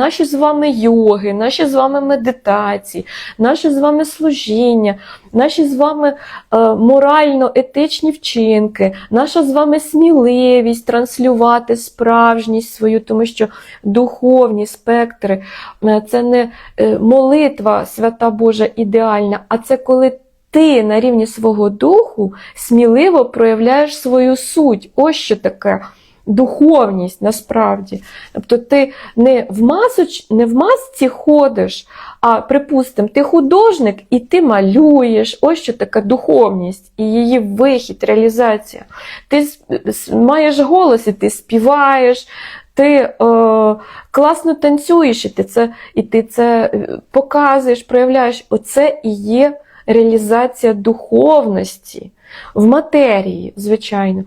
наші з вами йоги, наші з вами медитації, наші з вами служіння, наші з вами е, морально-етичні вчинки, наша з вами сміливість транслювати справжність свою, тому що духовні спектри е, це не е, молитва свята Божа ідеальна, а це коли ти на рівні свого духу сміливо проявляєш свою суть. Ось що таке духовність насправді. Тобто ти не в, масоч, не в масці ходиш, а припустимо, ти художник і ти малюєш. Ось що таке духовність і її вихід, реалізація. Ти маєш голос і ти співаєш. Ти е, класно танцюєш, і ти це, і ти це е, показуєш, проявляєш. Оце і є реалізація духовності в матерії, звичайно.